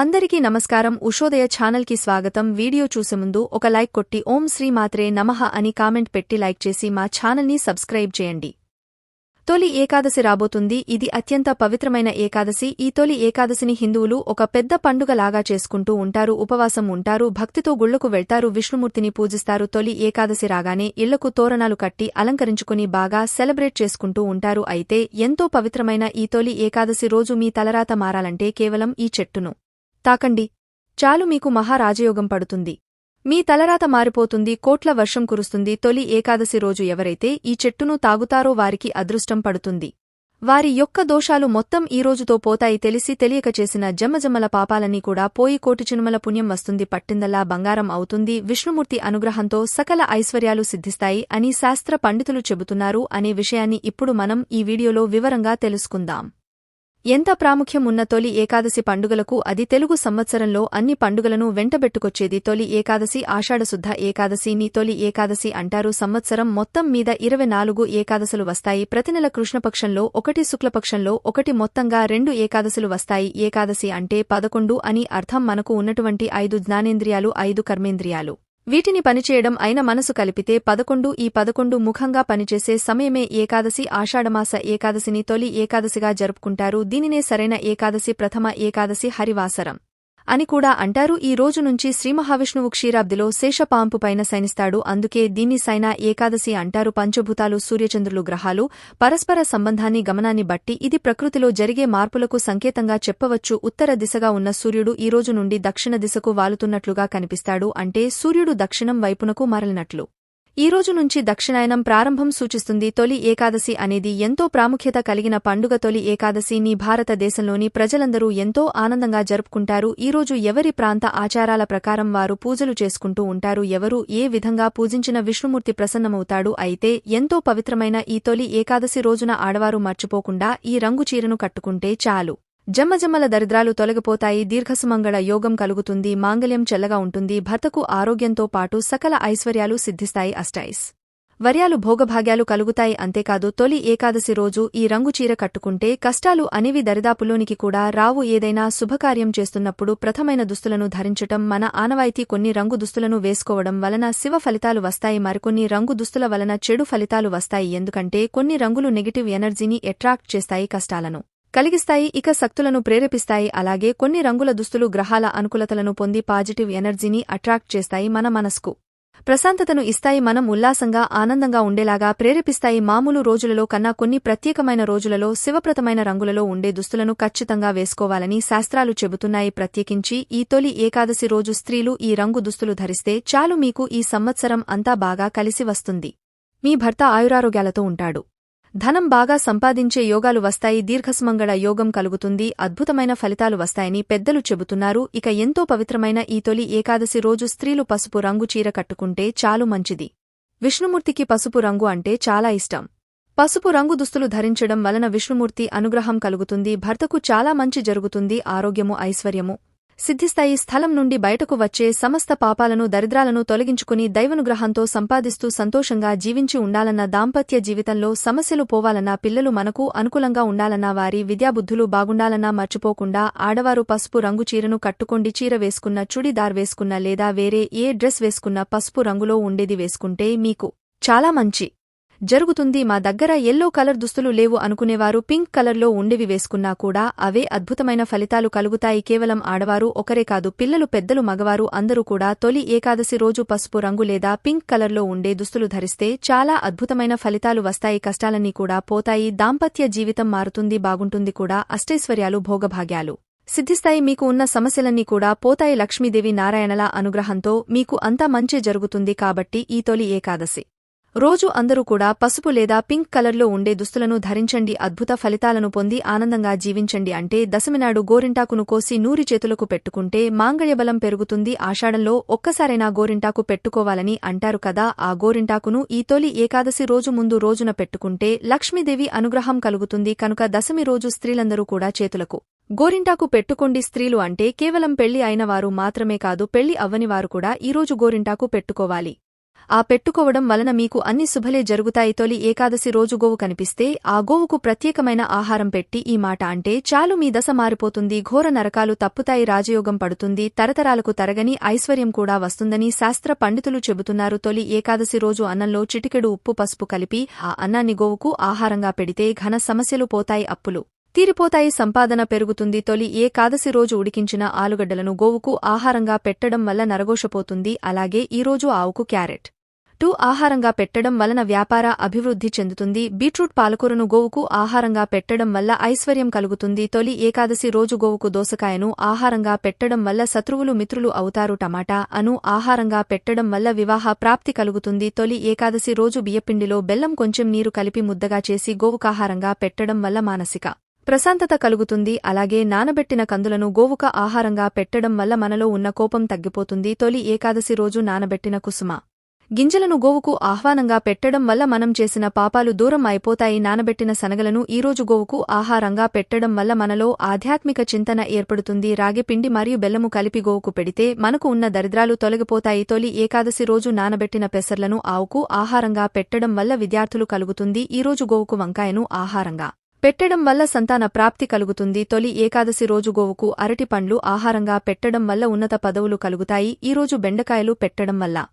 అందరికీ నమస్కారం. ఉషోదయ ఛానల్కి స్వాగతం. వీడియో చూసే ముందు ఒక లైక్ కొట్టి ఓం శ్రీ మాత్రే నమః అని కామెంట్ పెట్టి లైక్ చేసి మా ఛానల్ని సబ్స్క్రైబ్ చేయండి. తొలి ఏకాదశి రాబోతుంది. ఇది అత్యంత పవిత్రమైన ఏకాదశి. ఈ తొలి ఏకాదశిని హిందువులు ఒక పెద్ద పండుగలాగా చేసుకుంటూ ఉంటారు ఉపవాసం ఉంటారు భక్తితో గుళ్ళకు వెళ్తారు విష్ణుమూర్తిని పూజిస్తారు. తొలి ఏకాదశి రాగానే ఇళ్ళకు తోరణాలు కట్టి అలంకరించుకుని బాగా సెలబ్రేట్ చేసుకుంటూ ఉంటారు. అయితే ఎంతో పవిత్రమైన ఈ తొలి ఏకాదశి రోజు మీ తలరాత మారాలంటే కేవలం ఈ చెట్టును తాకండి. చాలు మీకు మహారాజయోగం పడుతుంది. మీ తలరాత మారిపోతుంది కోట్ల వర్షం కురుస్తుంది తొలి ఏకాదశి రోజు ఎవరైతే ఈ చెట్టును తాగుతారో వారికి అదృష్టం పడుతుంది. వారి యొక్క దోషాలు మొత్తం ఈ రోజుతో పోతాయి తెలిసి తెలియక చేసిన జమ్మజమ్మల పాపాలన్నీ కూడా పోయి కోటి చినుమల పుణ్యం వస్తుంది పట్టిందల్లా బంగారం అవుతుంది విష్ణుమూర్తి అనుగ్రహంతో సకల ఐశ్వర్యాలు సిద్ధిస్తాయి అని శాస్త్ర పండితులు చెబుతున్నారు అనే విషయాన్ని ఇప్పుడు మనం ఈ వీడియోలో వివరంగా తెలుసుకుందాం. ఎంత ప్రాముఖ్యం ఉన్న తొలి ఏకాదశి పండుగలకు అది తెలుగు సంవత్సరంలో అన్ని పండుగలను వెంటబెట్టుకొచ్చేది. తొలి ఏకాదశి ఆషాఢశుద్ధ ఏకాదశిని తొలి ఏకాదశి అంటారు. సంవత్సరం మొత్తం మీద ఇరవై నాలుగు ఏకాదశులు వస్తాయి. ప్రతి నెల కృష్ణపక్షంలో ఒకటి శుక్లపక్షంలో ఒకటి మొత్తంగా రెండు ఏకాదశులు వస్తాయి. ఏకాదశి అంటే పదకొండు అని అర్థం మనకు ఉన్నటువంటి ఐదు జ్ఞానేంద్రియాలు ఐదు కర్మేంద్రియాలు. వీటిని పనిచేయడం అయిన మనసు కలిపితే పదకొండు ఈ పదకొండు ముఖంగా పనిచేసే సమయమే ఏకాదశి ఆషాఢమాస ఏకాదశిని తొలి ఏకాదశిగా జరుపుకుంటారు. దీనినే సరైన ఏకాదశి ప్రథమ ఏకాదశి హరివాసరం. అని కూడా అంటారు. ఈ రోజు నుంచి శ్రీ మహావిష్ణువు క్షీరాబ్దిలో శేషపాంపు పైన శయనిస్తాడు. అందుకే దీన్ని సైనా ఏకాదశి అంటారు. పంచభూతాలు సూర్యచంద్రులు గ్రహాలు పరస్పర సంబంధాన్ని గమనాన్ని బట్టి ఇది ప్రకృతిలో జరిగే మార్పులకు సంకేతంగా చెప్పవచ్చు. ఉత్తర దిశగా ఉన్న సూర్యుడు ఈ రోజు నుండి దక్షిణ దిశకు వాలుతున్నట్లుగా కనిపిస్తాడు. అంటే సూర్యుడు దక్షిణం వైపునకు మరలినట్లు. ఈ రోజు నుంచి దక్షిణాయనం ప్రారంభం సూచిస్తుంది. తొలి ఏకాదశి అనేది ఎంతో ప్రాముఖ్యత కలిగిన పండుగ. తొలి ఏకాదశిని భారతదేశంలోని ప్రజలందరూ ఎంతో ఆనందంగా జరుపుకుంటారు. ఈరోజు ఎవరి ప్రాంత ఆచారాల ప్రకారం వారు పూజలు చేసుకుంటూ ఉంటారు. ఎవరు ఏ విధంగా పూజించిన విష్ణుమూర్తి ప్రసన్నమవుతాడు. అయితే ఎంతో పవిత్రమైన ఈ తొలి ఏకాదశి రోజున ఆడవారు మర్చిపోకుండా ఈ రంగు చీరను కట్టుకుంటే చాలు. జమ్మజమ్మల దరిద్రాలు తొలగిపోతాయి దీర్ఘసుమంగళ యోగం కలుగుతుంది మాంగళ్యం చెల్లగా ఉంటుంది భర్తకు ఆరోగ్యంతో పాటు సకల ఐశ్వర్యాలు సిద్ధిస్తాయి అష్టైస్. వర్యాలు భోగభాగ్యాలు కలుగుతాయి అంతేకాదు తొలి ఏకాదశి రోజు ఈ రంగు చీర కట్టుకుంటే కష్టాలు అనేవి దరిదాపులోనికి కూడా రావు. ఏదైనా శుభకార్యం చేస్తున్నప్పుడు ప్రథమైన దుస్తులను ధరించటం మన ఆనవాయితీ కొన్ని రంగు దుస్తులను వేసుకోవడం వలన శివ ఫలితాలు వస్తాయి. మరికొన్ని రంగు దుస్తుల వలన చెడు ఫలితాలు వస్తాయి. ఎందుకంటే కొన్ని రంగులు నెగిటివ్ ఎనర్జీని అట్రాక్ట్ చేస్తాయి కష్టాలను. కలిగిస్తాయి ఇక శక్తులను ప్రేరేపిస్తాయి. అలాగే కొన్ని రంగుల దుస్తులు గ్రహాల అనుకూలతలను పొంది పాజిటివ్ ఎనర్జీని అట్రాక్ట్ చేస్తాయి మన మనస్కు. ప్రశాంతతను ఇస్తాయి మనం ఉల్లాసంగా ఆనందంగా ఉండేలాగా ప్రేరేపిస్తాయి. మామూలు రోజులలో కన్నా కొన్ని ప్రత్యేకమైన రోజులలో శివప్రతమైన రంగులలో ఉండే దుస్తులను ఖచ్చితంగా వేసుకోవాలని శాస్త్రాలు చెబుతున్నాయి. ప్రత్యేకించి ఈ తొలి ఏకాదశి రోజు స్త్రీలు ఈ రంగు దుస్తులు ధరిస్తే చాలు మీకు ఈ సంవత్సరం అంతా బాగా కలిసి వస్తుంది. మీ భర్త ఆయురారోగ్యాలతో ఉంటాడు. ధనం బాగా సంపాదించే యోగాలు వస్తాయి దీర్ఘస్మంగళ యోగం కలుగుతుంది అద్భుతమైన ఫలితాలు వస్తాయని పెద్దలు చెబుతున్నారు. ఇక ఎంతో పవిత్రమైన ఈ తొలి ఏకాదశి రోజు స్త్రీలు పసుపు రంగు చీర కట్టుకుంటే చాలు మంచిది. విష్ణుమూర్తికి పసుపు రంగు అంటే చాలా ఇష్టం. పసుపు రంగు దుస్తులు ధరించడం వలన విష్ణుమూర్తి అనుగ్రహం కలుగుతుంది భర్తకు చాలా మంచి జరుగుతుంది ఆరోగ్యము ఐశ్వర్యము. సిద్ధిస్తాయి స్థలం నుండి బయటకు వచ్చే సమస్త పాపాలను దరిద్రాలను తొలగించుకుని దైవనుగ్రహంతో సంపాదిస్తూ సంతోషంగా జీవించి ఉండాలన్న దాంపత్య జీవితంలో సమస్యలు పోవాలన్నా పిల్లలు మనకు అనుకూలంగా ఉండాలన్నా వారి విద్యాబుద్ధులు బాగుండాలన్నా మర్చిపోకుండా ఆడవారు పసుపు రంగు చీరను కట్టుకోండి. చీర వేసుకున్న చుడిదార్ వేసుకున్న లేదా వేరే ఏ డ్రెస్ వేసుకున్న పసుపు రంగులో ఉండేది వేసుకుంటే మీకు చాలా మంచి జరుగుతుంది మా దగ్గర ఎల్లో కలర్ దుస్తులు లేవు అనుకునేవారు పింక్ కలర్లో ఉండేవి వేసుకున్నా కూడా అవే అద్భుతమైన ఫలితాలు కలుగుతాయి. కేవలం ఆడవారు ఒకరే కాదు పిల్లలు పెద్దలు మగవారు అందరూ కూడా తొలి ఏకాదశి రోజు పసుపు రంగు లేదా పింక్ కలర్లో ఉండే దుస్తులు ధరిస్తే చాలా అద్భుతమైన ఫలితాలు వస్తాయి. కష్టాలన్నీ కూడా పోతాయి. దాంపత్య జీవితం మారుతుంది బాగుంటుంది కూడా. అష్టైశ్వర్యాలు భోగభాగ్యాలు. సిద్ధిస్తాయి. మీకు ఉన్న సమస్యలన్నీ కూడా పోతాయి. లక్ష్మీదేవి నారాయణల అనుగ్రహంతో మీకు అంతా మంచే జరుగుతుంది కాబట్టి ఈ తొలి ఏకాదశి. రోజు అందరూ కూడా పసుపు లేదా పింక్ కలర్లో ఉండే దుస్తులను ధరించండి అద్భుత ఫలితాలను పొంది ఆనందంగా జీవించండి అంటే దశమినాడు గోరింటాకును కోసి నూరి చేతులకు పెట్టుకుంటే మాంగళ్యబలం పెరుగుతుంది. ఆషాఢంలో ఒక్కసారైనా గోరింటాకు పెట్టుకోవాలని అంటారు కదా ఆ గోరింటాకును ఈ తొలి ఏకాదశి రోజు ముందు రోజున పెట్టుకుంటే లక్ష్మీదేవి అనుగ్రహం కలుగుతుంది కనుక దశమి రోజు స్త్రీలందరూ కూడా చేతులకు. గోరింటాకు పెట్టుకోండి స్త్రీలు అంటే కేవలం పెళ్ళి అయినవారు మాత్రమే కాదు పెళ్ళి అవ్వనివారు కూడా ఈరోజు గోరింటాకు పెట్టుకోవాలి. ఆ పెట్టుకోవడం వలన మీకు అన్ని శుభలే జరుగుతాయి తొలి ఏకాదశి రోజు గోవు కనిపిస్తే ఆ గోవుకు ప్రత్యేకమైన ఆహారం పెట్టి ఈ మాట అంటే చాలు మీ దశ మారిపోతుంది ఘోర నరకాలు తప్పుతాయి రాజయోగం పడుతుంది తరతరాలకు తరగని ఐశ్వర్యం కూడా వస్తుందని శాస్త్ర పండితులు చెబుతున్నారు. తొలి ఏకాదశి రోజు అన్నంలో చిటికెడు ఉప్పు పసుపు కలిపి ఆ అన్నాన్ని గోవుకు ఆహారంగా పెడితే ఘన సమస్యలు పోతాయి అప్పులు. తీరిపోతాయి సంపాదన పెరుగుతుంది తొలి ఏకాదశి రోజు ఉడికించిన ఆలుగడ్డలను గోవుకు ఆహారంగా పెట్టడం వల్ల నరగోషపోతుంది అలాగే ఈరోజు ఆవుకు క్యారెట్. టూ ఆహారంగా పెట్టడం వలన వ్యాపార అభివృద్ధి చెందుతుంది. బీట్రూట్ పాలకూరను గోవుకు ఆహారంగా పెట్టడం వల్ల ఐశ్వర్యం కలుగుతుంది. తొలి ఏకాదశి రోజు గోవుకు దోసకాయను ఆహారంగా పెట్టడం వల్ల శత్రువులు మిత్రులు అవుతారు. టమాటా అను ఆహారంగా పెట్టడం వల్ల వివాహ ప్రాప్తి కలుగుతుంది. తొలి ఏకాదశి రోజు బియ్యపిండిలో బెల్లం కొంచెం నీరు కలిపి ముద్దగా చేసి గోవుకాహారంగా పెట్టడం వల్ల మానసిక ప్రశాంతత కలుగుతుంది. అలాగే నానబెట్టిన కందులను గోవుక ఆహారంగా పెట్టడం వల్ల మనలో ఉన్న కోపం తగ్గిపోతుంది. తొలి ఏకాదశి రోజు నానబెట్టిన కుసుమ. గింజలను గోవుకు ఆహ్వానంగా పెట్టడం వల్ల మనం చేసిన పాపాలు దూరం అయిపోతాయి. నానబెట్టిన శనగలను ఈరోజు గోవుకు ఆహారంగా పెట్టడం వల్ల మనలో ఆధ్యాత్మిక చింతన ఏర్పడుతుంది. రాగిపిండి మరియు బెల్లము కలిపి గోవుకు పెడితే మనకు ఉన్న దరిద్రాలు తొలగిపోతాయి. తొలి ఏకాదశి రోజు నానబెట్టిన పెసర్లను ఆవుకు ఆహారంగా పెట్టడం వల్ల విద్యార్థులు కలుగుతుంది. ఈరోజు గోవుకు వంకాయను ఆహారంగా పెట్టడం వల్ల సంతాన ప్రాప్తి కలుగుతుంది. తొలి ఏకాదశి రోజు గోవుకు అరటి పండ్లు ఆహారంగా పెట్టడం వల్ల ఉన్నత పదవులు కలుగుతాయి. ఈరోజు బెండకాయలు పెట్టడం వల్ల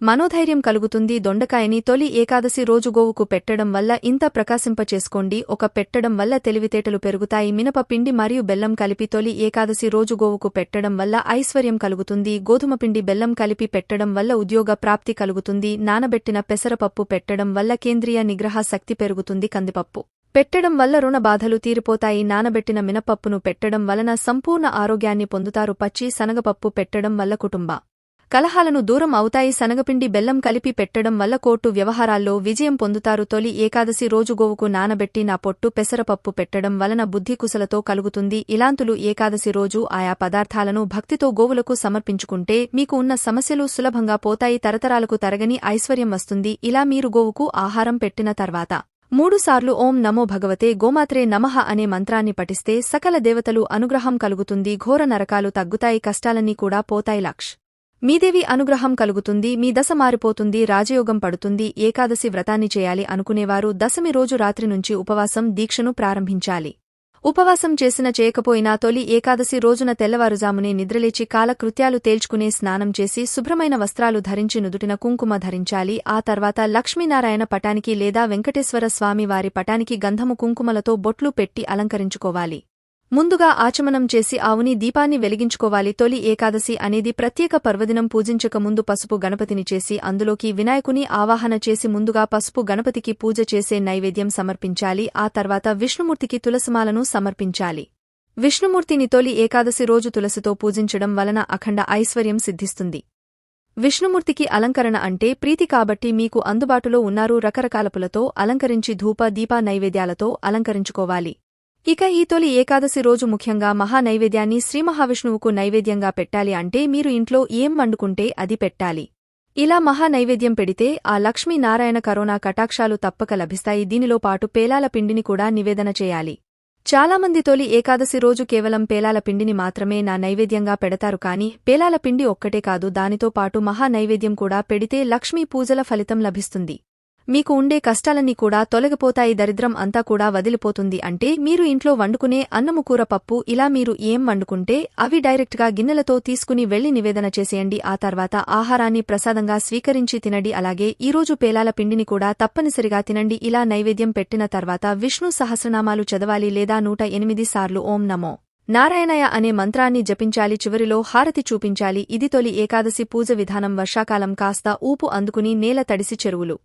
మనోధైర్యం కలుగుతుంది. దొండకాయని తొలి ఏకాదశి రోజు గోవుకు పెట్టడం వల్ల ఇంత ప్రకాశింపచేసుకోండి ఒక పెట్టడం వల్ల తెలివితేటలు పెరుగుతాయి. మినప పిండి మరియు బెల్లం కలిపి తొలి ఏకాదశి రోజు గోవుకు పెట్టడం వల్ల ఐశ్వర్యం కలుగుతుంది. గోధుమ పిండి బెల్లం కలిపి పెట్టడం వల్ల ఉద్యోగ ప్రాప్తి కలుగుతుంది. నానబెట్టిన పెసరపప్పు పెట్టడం వల్ల కేంద్రీయ నిగ్రహ శక్తి పెరుగుతుంది. కందిపప్పు పెట్టడం వల్ల రుణ బాధలు తీరిపోతాయి. నానబెట్టిన మినపప్పును పెట్టడం వలన సంపూర్ణ ఆరోగ్యాన్ని పొందుతారు. పచ్చి శనగపప్పు పెట్టడం వల్ల కుటుంబ కలహాలను దూరం అవుతాయి. శనగపిండి బెల్లం కలిపి పెట్టడం వల్ల కోర్టు వ్యవహారాల్లో విజయం పొందుతారు. తొలి ఏకాదశి రోజు గోవుకు నానబెట్టి నా పొట్టు పెసరపప్పు పెట్టడం వలన బుద్ధి కుశలతో కలుగుతుంది. ఇలాంతులు ఏకాదశి రోజు ఆయా పదార్థాలను భక్తితో గోవులకు సమర్పించుకుంటే మీకు ఉన్న సమస్యలు సులభంగా పోతాయి. తరతరాలకు తరగని ఐశ్వర్యం వస్తుంది. ఇలా మీరు గోవుకు ఆహారం పెట్టిన తర్వాత మూడుసార్లు ఓం నమో భగవతే గోమాత్రే నమః అనే మంత్రాన్ని పఠిస్తే సకల దేవతలు అనుగ్రహం కలుగుతుంది ఘోర నరకాలు తగ్గుతాయి కష్టాలన్నీ కూడా పోతాయి లక్ష్. మీదేవి అనుగ్రహం కలుగుతుంది మీ దశ మారిపోతుంది రాజయోగం పడుతుంది ఏకాదశి వ్రతాన్ని చేయాలి అనుకునేవారు దశమి రోజు రాత్రి నుంచి ఉపవాసం దీక్షను ప్రారంభించాలి. ఉపవాసం చేసిన చేయకపోయినా తొలి ఏకాదశి రోజున తెల్లవారుజామునే నిద్రలేచి కాలకృత్యాలు తేల్చుకునే స్నానం చేసి శుభ్రమైన వస్త్రాలు ధరించి నుదుటిన కుంకుమ ధరించాలి. ఆ తర్వాత లక్ష్మీనారాయణ పటానికి లేదా వెంకటేశ్వర స్వామి వారి పటానికి గంధము కుంకుమలతో బొట్లు పెట్టి అలంకరించుకోవాలి. ముందుగా ఆచమనం చేసి ఆవుని దీపాన్ని వెలిగించుకోవాలి. తొలి ఏకాదశి అనేది ప్రత్యేక పర్వదినం పూజించక ముందు పసుపు గణపతిని చేసి అందులోకి వినాయకుని ఆవాహన చేసి ముందుగా పసుపు గణపతికి పూజ చేసే నైవేద్యం సమర్పించాలి. ఆ తర్వాత విష్ణుమూర్తికి తులసిమాలను సమర్పించాలి. విష్ణుమూర్తిని తొలి ఏకాదశి రోజు తులసితో పూజించడం వలన అఖండ ఐశ్వర్యం సిద్ధిస్తుంది. విష్ణుమూర్తికి అలంకరణ అంటే ప్రీతి కాబట్టి మీకు అందుబాటులో ఉన్నారు రకరకాల పులతో అలంకరించి ధూప దీప నైవేద్యాలతో అలంకరించుకోవాలి. ఇక ఈ తొలి ఏకాదశి రోజు ముఖ్యంగా మహానైవేద్యాన్ని శ్రీమహావిష్ణువుకు నైవేద్యంగా పెట్టాలి అంటే మీరు ఇంట్లో ఏం వండుకుంటే అది పెట్టాలి. ఇలా మహానైవేద్యం పెడితే ఆ లక్ష్మీనారాయణ కరోనా కటాక్షాలు తప్పక లభిస్తాయి. దీనిలో పాటు పేలాల పిండిని కూడా నివేదన చేయాలి. చాలామంది తొలి ఏకాదశి రోజు కేవలం పేలాల పిండిని మాత్రమే నా నైవేద్యంగా పెడతారు కాని పేలాల పిండి ఒక్కటే కాదు దానితో పాటు మహానైవేద్యం కూడా పెడితే లక్ష్మీ పూజల ఫలితం లభిస్తుంది. మీకు ఉండే కష్టాలన్నీ కూడా తొలగిపోతాయి దరిద్రం అంతా కూడా వదిలిపోతుంది అంటే మీరు ఇంట్లో వండుకునే అన్నము కూర పప్పు ఇలా మీరు ఏం వండుకుంటే అవి డైరెక్ట్గా గిన్నెలతో తీసుకుని వెళ్ళి నివేదన చేసేయండి. ఆ తర్వాత ఆహారాన్ని ప్రసాదంగా స్వీకరించి తినండి. అలాగే ఈరోజు పేలాల పిండిని కూడా తప్పనిసరిగా తినండి. ఇలా నైవేద్యం పెట్టిన తర్వాత విష్ణు సహస్రనామాలు చదవాలి లేదా నూట ఎనిమిది సార్లు ఓం నమో నారాయణయ అనే మంత్రాన్ని జపించాలి. చివరిలో హారతి చూపించాలి. ఇది తొలి ఏకాదశి పూజ విధానం. వర్షాకాలం కాస్త ఊపు అందుకుని నేల తడిసి చెరువులు.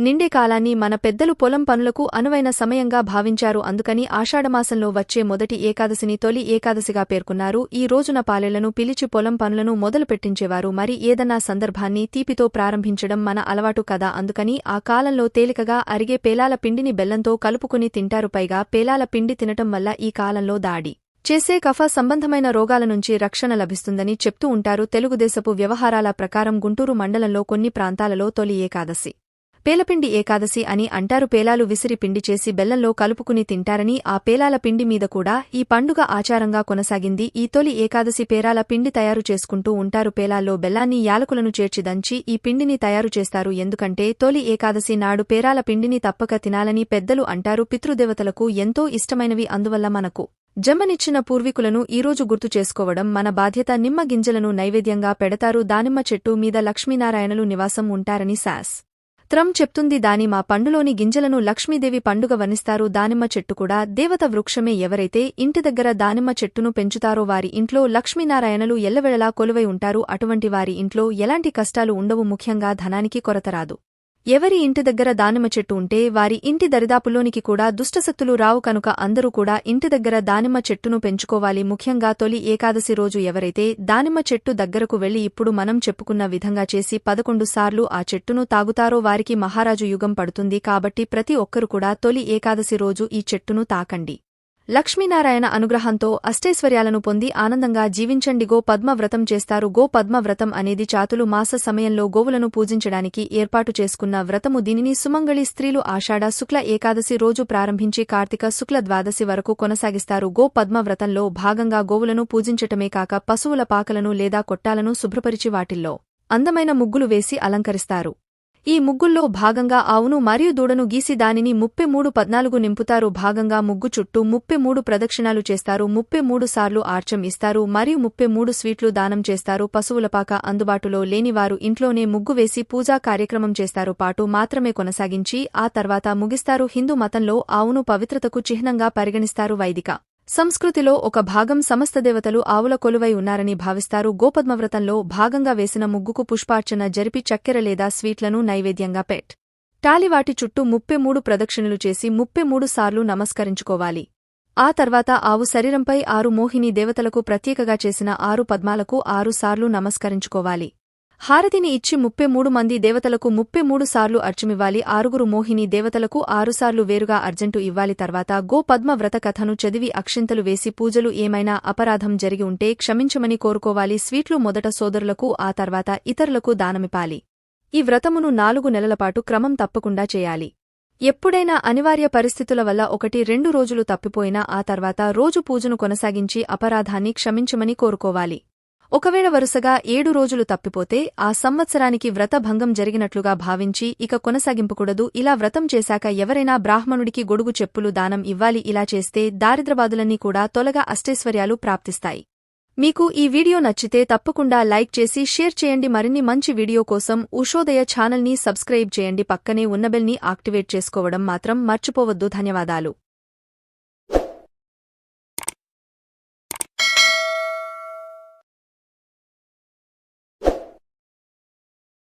నిండే కాలాన్ని మన పెద్దలు పొలం పనులకు అనువైన సమయంగా భావించారు. అందుకని ఆషాఢమాసంలో వచ్చే మొదటి ఏకాదశిని తొలి ఏకాదశిగా పేర్కొన్నారు. ఈ రోజున పాలెలను పిలిచి పొలం పనులను మొదలు పెట్టించేవారు. మరి ఏదన్నా సందర్భాన్ని తీపితో ప్రారంభించడం మన అలవాటు కదా. అందుకని ఆ కాలంలో తేలికగా అరిగే పేలాల పిండిని బెల్లంతో కలుపుకుని తింటారు. పైగా పేలాల పిండి తినటం వల్ల ఈ కాలంలో దాడి చేసే కఫ సంబంధమైన రోగాల నుంచి రక్షణ లభిస్తుందని చెప్తూ ఉంటారు. తెలుగుదేశపు వ్యవహారాల ప్రకారం గుంటూరు మండలంలో కొన్ని ప్రాంతాలలో తొలి ఏకాదశి. పేలపిండి ఏకాదశి అని అంటారు. పేలాలు విసిరి పిండి చేసి బెల్లంలో కలుపుకుని తింటారని ఆ పేలాల పిండి మీద కూడా ఈ పండుగ ఆచారంగా కొనసాగింది. ఈ తొలి ఏకాదశి పేరాల పిండి తయారు చేసుకుంటూ ఉంటారు. పేలాల్లో బెల్లాన్ని యాలకులను చేర్చి దంచి ఈ పిండిని తయారు చేస్తారు. ఎందుకంటే తొలి ఏకాదశి నాడు పేరాల పిండిని తప్పక తినాలని పెద్దలు అంటారు. పితృదేవతలకు ఎంతో ఇష్టమైనవి. అందువల్ల మనకు జమ్మనిచ్చిన పూర్వీకులను ఈరోజు గుర్తు చేసుకోవడం మన బాధ్యత. నిమ్మ గింజలను నైవేద్యంగా పెడతారు. దానిమ్మ చెట్టు మీద లక్ష్మీనారాయణలు నివాసం ఉంటారని శాస్ త్రం చెప్తుంది దాని మా పండులోని గింజలను లక్ష్మీదేవి పండుగ వనిస్తారు. దానిమ్మ చెట్టు కూడా దేవత వృక్షమే. ఎవరైతే ఇంటి దగ్గర దానిమ్మ చెట్టును పెంచుతారో వారి ఇంట్లో లక్ష్మీనారాయణలు ఎల్లవెళలా కొలువై ఉంటారు. అటువంటి వారి ఇంట్లో ఎలాంటి కష్టాలు ఉండవు. ముఖ్యంగా ధనానికి కొరతరాదు ఎవరి ఇంటి దగ్గర దానిమ్మ చెట్టు ఉంటే వారి ఇంటి దరిదాపులోనికి కూడా దుష్టశక్తులు రావు కనుక అందరూ కూడా ఇంటి దగ్గర దానిమ్మ చెట్టును పెంచుకోవాలి. ముఖ్యంగా తొలి ఏకాదశి రోజు ఎవరైతే దానిమ్మ చెట్టు దగ్గరకు వెళ్ళి ఇప్పుడు మనం చెప్పుకున్న విధంగా చేసి పదకొండు సార్లు ఆ చెట్టును తాగుతారో వారికి మహారాజు యుగం పడుతుంది కాబట్టి ప్రతి ఒక్కరు కూడా తొలి ఏకాదశి రోజు ఈ చెట్టును తాకండి. లక్ష్మీనారాయణ అనుగ్రహంతో అష్టైశ్వర్యాలను పొంది ఆనందంగా జీవించండి. గో పద్మ వ్రతం చేస్తారు. గో పద్మ వ్రతం అనేది చాతులు మాస సమయంలో గోవులను పూజించడానికి ఏర్పాటు చేసుకున్న వ్రతము. దీనిని సుమంగళి స్త్రీలు ఆషాఢ శుక్ల ఏకాదశి రోజు ప్రారంభించి కార్తీక శుక్ల ద్వాదశి వరకు కొనసాగిస్తారు. గో పద్మ వ్రతంలో భాగంగా గోవులను పూజించటమే కాక పశువుల పాకలను లేదా కొట్టాలను శుభ్రపరిచి వాటిల్లో అందమైన ముగ్గులు వేసి అలంకరిస్తారు. ఈ ముగ్గుల్లో భాగంగా ఆవును మరియు దూడను గీసి దానిని ముప్పై మూడు పద్నాలుగు నింపుతారు. భాగంగా ముగ్గు చుట్టూ ముప్పై మూడు ప్రదక్షిణాలు చేస్తారు. ముప్పై మూడు సార్లు ఆర్చం ఇస్తారు. మరియు ముప్పై మూడు స్వీట్లు దానం చేస్తారు. పశువులపాక అందుబాటులో లేనివారు ఇంట్లోనే ముగ్గు వేసి పూజా కార్యక్రమం చేస్తారు. పాటు మాత్రమే కొనసాగించి ఆ తర్వాత ముగిస్తారు. హిందూ మతంలో ఆవును పవిత్రతకు చిహ్నంగా పరిగణిస్తారు వైదిక. సంస్కృతిలో ఒక భాగం సమస్త దేవతలు ఆవుల కొలువై ఉన్నారని భావిస్తారు. గోపద్మవ్రతంలో భాగంగా వేసిన ముగ్గుకు పుష్పార్చన జరిపి చక్కెర లేదా స్వీట్లను నైవేద్యంగా పెట్. టాలివాటి చుట్టూ ముప్పై మూడు ప్రదక్షిణలు చేసి ముప్పై మూడు సార్లు నమస్కరించుకోవాలి. ఆ తర్వాత ఆవు శరీరంపై ఆరు మోహిని దేవతలకు ప్రత్యేకగా చేసిన ఆరు పద్మాలకు ఆరు సార్లు నమస్కరించుకోవాలి. హారతిని ఇచ్చి ముప్పై మూడు మంది దేవతలకు ముప్పై మూడు సార్లు అర్చమివ్వాలి. ఆరుగురు మోహిని దేవతలకు ఆరుసార్లు వేరుగా అర్జెంటు ఇవ్వాలి. తర్వాత గో పద్మ వ్రత కథను చదివి అక్షింతలు వేసి పూజలు ఏమైనా అపరాధం జరిగి ఉంటే క్షమించమని కోరుకోవాలి. స్వీట్లు మొదట సోదరులకు ఆ తర్వాత ఇతరులకు దానమిపాలి ఈ వ్రతమును నాలుగు నెలలపాటు క్రమం తప్పకుండా చేయాలి. ఎప్పుడైనా అనివార్య పరిస్థితుల వల్ల ఒకటి రెండు రోజులు తప్పిపోయినా ఆ తర్వాత రోజు పూజను కొనసాగించి అపరాధాన్ని క్షమించమని కోరుకోవాలి. ఒకవేళ వరుసగా ఏడు రోజులు తప్పిపోతే ఆ సంవత్సరానికి వ్రతభంగం జరిగినట్లుగా భావించి ఇక కొనసాగింపకూడదు ఇలా వ్రతం చేశాక ఎవరైనా బ్రాహ్మణుడికి గొడుగు చెప్పులు దానం ఇవ్వాలి. ఇలా చేస్తే దారిద్రబాదులన్నీ కూడా తొలగా అష్టైశ్వర్యాలు ప్రాప్తిస్తాయి. మీకు ఈ వీడియో నచ్చితే తప్పకుండా లైక్ చేసి షేర్ చేయండి. మరిన్ని మంచి వీడియో కోసం ఉషోదయ ఛానల్ని సబ్స్క్రైబ్ చేయండి. పక్కనే ఉన్నబెల్ని యాక్టివేట్ చేసుకోవడం మాత్రం మర్చిపోవద్దు. ధన్యవాదాలు.